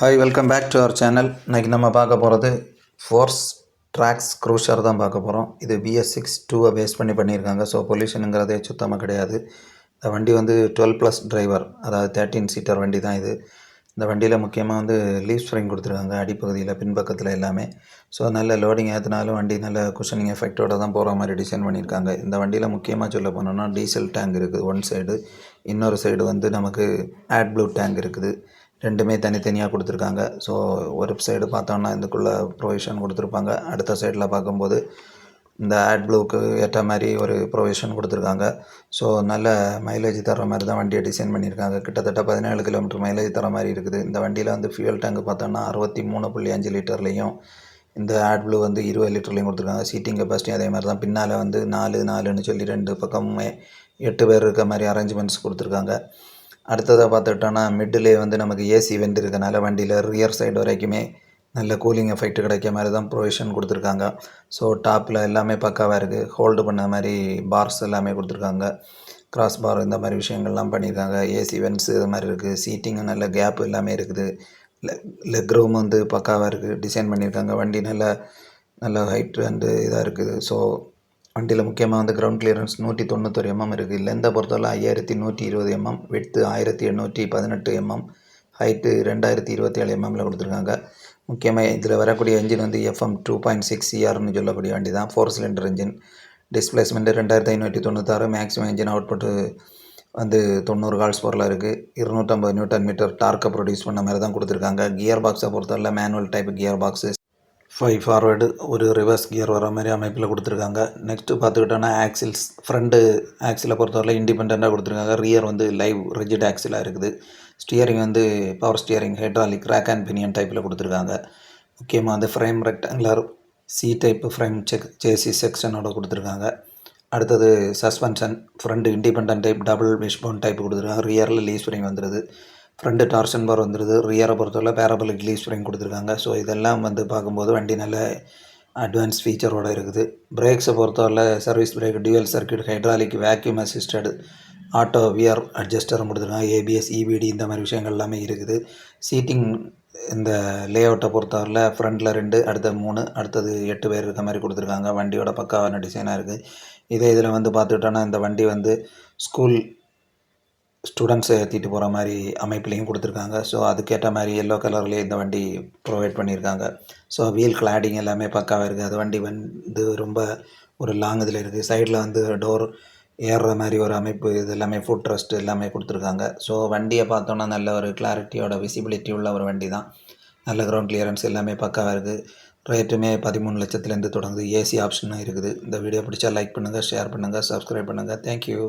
Hi welcome back to our channel இன்றைக்கி நம்ம பார்க்க போகிறது ஃபோர்ஸ் ட்ராக்ஸ் க்ரூஷர் தான் பார்க்க போகிறோம் இது பிஎஸ் சிக்ஸ் டூவை பேஸ் பண்ணி பண்ணியிருக்காங்க. ஸோ பொல்யூஷனுங்கிறதே சுத்தமாக கிடையாது. இந்த வண்டி வந்து டுவெல் ப்ளஸ் டிரைவர் அதாவது தேர்ட்டீன் சீட்டர் வண்டி தான் இது. இந்த வண்டியில் முக்கியமாக வந்து லீவ் ஸ்ப்ரிங் கொடுத்துருக்காங்க அடிப்பகுதியில் பின்பக்கத்தில் எல்லாமே. ஸோ நல்ல லோடிங் ஏற்றினாலும் வண்டி நல்ல குஷனிங் எஃபெக்டோடு தான் போகிற மாதிரி டிசைன் பண்ணியிருக்காங்க. இந்த வண்டியில் முக்கியமாக சொல்ல போனோம்னா டீசல் டேங்க் இருக்குது ஒன் சைடு இன்னொரு சைடு வந்து நமக்கு ஆட் ப்ளூ டேங்க் இருக்குது. ரெண்டுமே தனித்தனியாக கொடுத்துருக்காங்க. ஸோ ஒரு சைடு பார்த்தோன்னா இதுக்குள்ளே ப்ரொவிஷன் கொடுத்துருப்பாங்க. அடுத்த சைடில் பார்க்கும்போது இந்த ஆட் ப்ளூக்கு ஏற்ற மாதிரி ஒரு ப்ரொவிஷன் கொடுத்துருக்காங்க. ஸோ நல்ல மைலேஜ் தர மாதிரி தான் வண்டியை டிசைன் பண்ணியிருக்காங்க. கிட்டத்தட்ட பதினேழு கிலோமீட்டர் மைலேஜ் தர மாதிரி இருக்குது. இந்த வண்டியில் வந்து ஃபியூல் டேங்க் பார்த்தோன்னா அறுபத்தி மூணு புள்ளி அஞ்சு லிட்டர்லேயும் இந்த ஆட் ப்ளூ வந்து இருபது லிட்டர்லேயும் கொடுத்துருக்காங்க. சீட்டிங் கெப்பாசிட்டி அதே மாதிரி தான். பின்னால் வந்து நாலு நாலுன்னு சொல்லி ரெண்டு பக்கமுமே எட்டு பேர் இருக்க மாதிரி அரேஞ்ச்மெண்ட்ஸ் கொடுத்துருக்காங்க. அடுத்ததாக பார்த்துக்கிட்டோன்னா மிடிலே வந்து நமக்கு ஏசி வெண்ட் இருக்கனால வண்டியில் ரியர் சைடு வரைக்குமே நல்ல கூலிங் எஃபெக்ட் கிடைக்க மாதிரி தான் ப்ரொவிஷன் கொடுத்துருக்காங்க. ஸோ டாப்பில் எல்லாமே பக்காவாக இருக்குது ஹோல்டு பண்ண மாதிரி பார்ஸ் எல்லாமே கொடுத்துருக்காங்க. கிராஸ் பார் இந்த மாதிரி விஷயங்கள்லாம் பண்ணியிருக்காங்க. ஏசி வென்ஸ் இது மாதிரி இருக்குது சீட்டிங்கும் நல்ல கேப் எல்லாமே இருக்குது. லெக் ரூம் வந்து பக்காவாக இருக்குது டிசைன் பண்ணியிருக்காங்க. வண்டி நல்ல நல்ல ஹைட் அண்டு இதாக இருக்குது. ஸோ வண்டியில் முக்கியமாக வந்து கிரவுண்ட் கிளியரன்ஸ் நூற்றி தொண்ணூத்தொரு எம்எம் இருக்குது. லெந்தை பொறுத்தவரை ஐயாயிரத்தி நூற்றி இருபது எம்எம் விட்த்து ஆயிரத்தி எண்ணூற்றி பதினெட்டு எம்எம் ஹைட்டு ரெண்டாயிரத்தி இருபத்தி ஏழு எம்எம்மில் கொடுத்துருக்காங்க. முக்கியமாக இதில் வரக்கூடிய என்ஜின் வந்து எஃப்எம் டூ பாயிண்ட் சிக்ஸ் சிஆர்னு சொல்லக்கூடிய வண்டி தான். ஃபோர் சிலிண்டர் இன்ஜின் டிஸ்பிளேஸ்மெண்ட்டு ரெண்டாயிரத்தி ஐநூற்றி தொண்ணூத்தாறு மேக்ஸிமம் இன்ஜின் அவுட்புட்டு வந்து தொண்ணூறு கால்ஸ் பொருளாக இருக்குது இருநூற்றம்பது நியூட்டன் மீட்டர் டார்க்கை ப்ரொடியூஸ் பண்ண மாதிரி தான் கொடுத்துருக்காங்க. கியர் பாக்ஸை பொறுத்தவரை manual type gear box five forward ஒரு ரிவர்ஸ் கியர் வர மாதிரி அமைப்பில் கொடுத்துருக்காங்க. நெக்ஸ்ட்டு பார்த்துக்கிட்டோன்னா ஆக்சில்ஸ் ஃப்ரண்ட்டு ஆக்சிலை பொறுத்தவரை இண்டிபெண்ட்டாக கொடுத்துருக்காங்க. ரியர் வந்து லைவ் ரிஜிட் ஆக்சிலாக இருக்குது. ஸ்டியரிங் வந்து power steering hydraulic rack and pinion டைப்பில் கொடுத்துருக்காங்க. முக்கியமாக வந்து frame rectangular C type frame check JC செக்ஷனோட கொடுத்துருக்காங்க. அடுத்தது suspension front independent type double wishbone type கொடுத்துருக்காங்க. ரியரில் லீஸ் ஸ்ப்ரிங் வந்துடுது ஃப்ரண்ட்டு டார்சன் பார் வந்துடுது ரியரை பொறுத்தவரை பேரபலிக் லீவ் ஸ்ப்ரிங் கொடுத்துருக்காங்க. ஸோ இதெல்லாம் வந்து பார்க்கும்போது வண்டி நல்ல அட்வான்ஸ் ஃபீச்சரோடு இருக்குது. பிரேக்ஸை பொறுத்தவரை service brake dual circuit hydraulic vacuum assisted auto wear அட்ஜஸ்டரும் கொடுத்துருக்காங்க. ஏபிஎஸ் இபிடி இந்த மாதிரி விஷயங்கள் எல்லாமே இருக்குது. சீட்டிங் இந்த லே அவுட்டை பொறுத்தவரையில் ஃப்ரண்ட்டில் ரெண்டு அடுத்த மூணு அடுத்தது எட்டு பேர் இருக்க மாதிரி கொடுத்துருக்காங்க. வண்டியோட பக்காவான டிசைனாக இருக்குது இதே இதில் வந்து பார்த்துக்கிட்டோன்னா இந்த வண்டி வந்து ஸ்கூல் ஸ்டூடெண்ட்ஸை ஏற்றிட்டு போகிற மாதிரி அமைப்புலேயும் கொடுத்துருக்காங்க. ஸோ அதுக்கேற்ற மாதிரி எல்லோ கலர்லேயே இந்த வண்டி ப்ரொவைட் பண்ணியிருக்காங்க. ஸோ வீல் கிளாடிங் எல்லாமே பக்காவாக இருக்குது அது வண்டி வந்து ரொம்ப ஒரு லாங் இதில் இருக்குது சைடில் வந்து டோர் ஏறுற மாதிரி ஒரு அமைப்பு இது எல்லாமே ஃபுட் ட்ரஸ்ட் எல்லாமே கொடுத்துருக்காங்க. ஸோ வண்டியை பார்த்தோன்னா நல்ல ஒரு கிளாரிட்டியோட விசிபிலிட்டி உள்ள ஒரு வண்டி தான். நல்ல கிரவுண்ட் கிளியரன்ஸ் எல்லாமே பக்காவாக இருக்குது ரேட்டுமே பதிமூணு லட்சத்துலேருந்து தொடங்குது. ஏசி ஆப்ஷனும் இருக்குது. இந்த வீடியோ பிடிச்சா லைக் பண்ணுங்கள் ஷேர் பண்ணுங்கள் சப்ஸ்கிரைப் பண்ணுங்கள் தேங்க்யூ